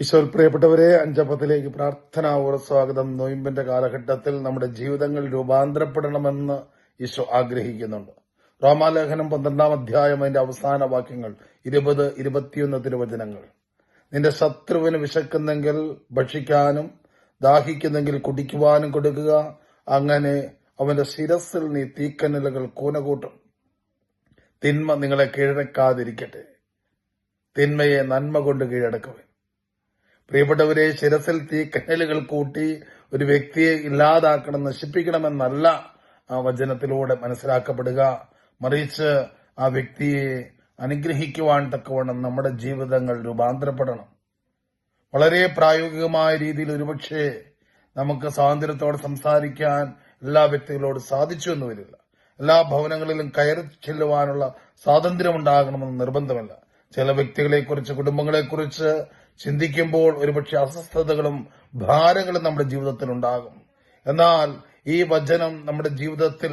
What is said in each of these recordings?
ഈശ്വർ പ്രിയപ്പെട്ടവരെ അഞ്ചപ്പത്തിലേക്ക് പ്രാർത്ഥനാപൂർവ സ്വാഗതം. നൊയിമ്പിന്റെ കാലഘട്ടത്തിൽ നമ്മുടെ ജീവിതങ്ങൾ രൂപാന്തരപ്പെടണമെന്ന് ഈശോ ആഗ്രഹിക്കുന്നുണ്ട്. റോമാലേഖനം പന്ത്രണ്ടാം അധ്യായം അതിന്റെ അവസാന വാക്യങ്ങൾ ഇരുപത് ഇരുപത്തിയൊന്ന് തിരുവചനങ്ങൾ. നിന്റെ ശത്രുവിന് വിശക്കുന്നെങ്കിൽ ഭക്ഷിക്കാനും ദാഹിക്കുന്നെങ്കിൽ കുടിക്കുവാനും കൊടുക്കുക. അങ്ങനെ അവന്റെ ശിരസിൽ നീ തീക്കനലുകൾ കൂനകൂട്ടും. തിന്മ നിങ്ങളെ കീഴടക്കാതിരിക്കട്ടെ. തിന്മയെ നന്മ കൊണ്ട് കീഴടക്കുവൻ പ്രിയപ്പെട്ടവരെ ശിരസിൽ തീക്കനലുകൾ കൂട്ടി ഒരു വ്യക്തിയെ ഇല്ലാതാക്കണം നശിപ്പിക്കണമെന്നല്ല ആ വചനത്തിലൂടെ മനസ്സിലാക്കപ്പെടുക. മറിച്ച് ആ വ്യക്തിയെ അനുഗ്രഹിക്കുവാൻ തക്കവണ്ണം നമ്മുടെ ജീവിതങ്ങൾ രൂപാന്തരപ്പെടണം. വളരെ പ്രായോഗികമായ രീതിയിൽ ഒരുപക്ഷെ നമുക്ക് സ്വാതന്ത്ര്യത്തോടെ സംസാരിക്കാൻ എല്ലാ വ്യക്തികളോട് സാധിച്ചു എന്ന് വരില്ല. എല്ലാ ഭവനങ്ങളിലും കയറി ചെല്ലുവാനുള്ള സ്വാതന്ത്ര്യം ഉണ്ടാകണമെന്ന് നിർബന്ധമല്ല. ചില വ്യക്തികളെക്കുറിച്ച് കുടുംബങ്ങളെക്കുറിച്ച് ചിന്തിക്കുമ്പോൾ ഒരുപക്ഷെ അസ്വസ്ഥതകളും ഭാരങ്ങളും നമ്മുടെ ജീവിതത്തിൽ ഉണ്ടാകും എന്നാൽ ഈ വചനം നമ്മുടെ ജീവിതത്തിൽ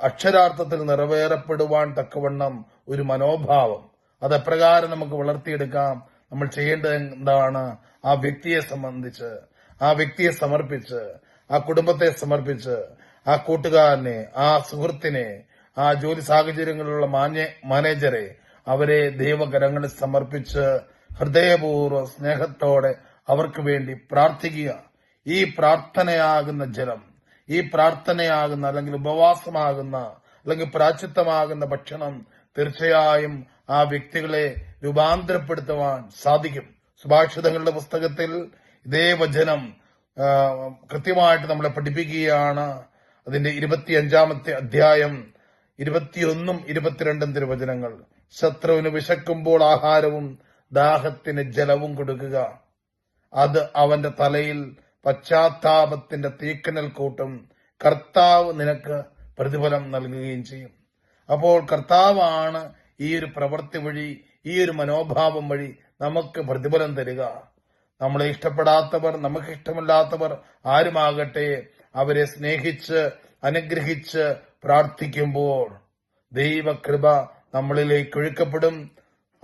അക്ഷരാർത്ഥത്തിൽ നിറവേറപ്പെടുവാൻ തക്കവണ്ണം ഒരു മനോഭാവം. അത് എപ്രകാരം നമുക്ക് വളർത്തിയെടുക്കാം. നമ്മൾ ചെയ്യേണ്ടത് എന്താണ് ആ വ്യക്തിയെ സംബന്ധിച്ച് ആ വ്യക്തിയെ സമർപ്പിച്ച് ആ കുടുംബത്തെ സമർപ്പിച്ച് ആ കൂട്ടുകാരനെ ആ സുഹൃത്തിനെ ആ ജോലി സാഹചര്യങ്ങളിലുള്ള മാനേജറെ അവരെ ദൈവകരങ്ങളിൽ സമർപ്പിച്ച് ഹൃദയപൂർവ സ്നേഹത്തോടെ അവർക്ക് വേണ്ടി പ്രാർത്ഥിക്കുക. ഈ പ്രാർത്ഥനയാകുന്ന ജലം ഈ പ്രാർത്ഥനയാകുന്ന അല്ലെങ്കിൽ ഉപവാസമാകുന്ന അല്ലെങ്കിൽ പ്രാച്ചിത്തമാകുന്ന ഭക്ഷണം തീർച്ചയായും ആ വ്യക്തികളെ രൂപാന്തരപ്പെടുത്തുവാൻ സാധിക്കും. സുഭാഷിതങ്ങളുടെ പുസ്തകത്തിൽ ഇതേ വചനം കൃത്യമായിട്ട് നമ്മളെ പഠിപ്പിക്കുകയാണ്. അതിന്റെ ഇരുപത്തിയഞ്ചാമത്തെ അധ്യായം ഇരുപത്തിയൊന്നും ഇരുപത്തിരണ്ടും തിരുവചനങ്ങൾ. ശത്രുവിന് വിശക്കുമ്പോൾ ആഹാരവും ദാഹത്തിന് ജലവും കൊടുക്കുക. അത് അവന്റെ തലയിൽ പശ്ചാത്താപത്തിന്റെ തീക്കനൽ കൂട്ടും. കർത്താവ് നിനക്ക് പ്രതിഫലം നൽകുകയും ചെയ്യും. അപ്പോൾ കർത്താവാണ് ഈ ഒരു പ്രവൃത്തി വഴി ഈ ഒരു മനോഭാവം വഴി നമുക്ക് പ്രതിഫലം തരിക. നമ്മളെ ഇഷ്ടപ്പെടാത്തവർ നമുക്ക് ഇഷ്ടമില്ലാത്തവർ ആരുമാകട്ടെ അവരെ സ്നേഹിച്ച് അനുഗ്രഹിച്ച് പ്രാർത്ഥിക്കുമ്പോൾ ദൈവകൃപ നമ്മളിലേക്ക് ഒഴുക്കപ്പെടും.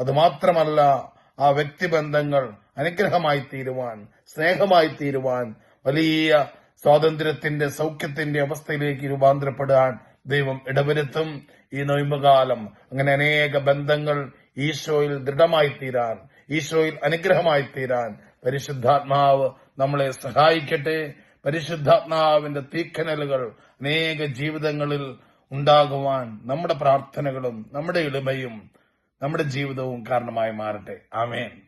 അതുമാത്രമല്ല ആ വ്യക്തിബന്ധങ്ങൾ അനുഗ്രഹമായി തീരുവാൻ സ്നേഹമായി തീരുവാൻ വലിയ സ്വാതന്ത്ര്യത്തിന്റെ സൗഖ്യത്തിന്റെ അവസ്ഥയിലേക്ക് രൂപാന്തരപ്പെടാൻ ദൈവം ഇടവരുത്തും. ഈ നൊയമ്പുകാലം അങ്ങനെ അനേക ബന്ധങ്ങൾ ഈശോയിൽ ദൃഢമായി തീരാൻ ഈശോയിൽ അനുഗ്രഹമായി തീരാൻ പരിശുദ്ധാത്മാവ് നമ്മളെ സഹായിക്കട്ടെ. പരിശുദ്ധാത്മാവിന്റെ തീക്കനലുകൾ അനേക ജീവിതങ്ങളിൽ ഉണ്ടാകുവാൻ നമ്മുടെ പ്രാർത്ഥനകളും നമ്മുടെ എളിമയും നമ്മുടെ ജീവിതവും കാരണമായി മാറട്ടെ. ആമേൻ.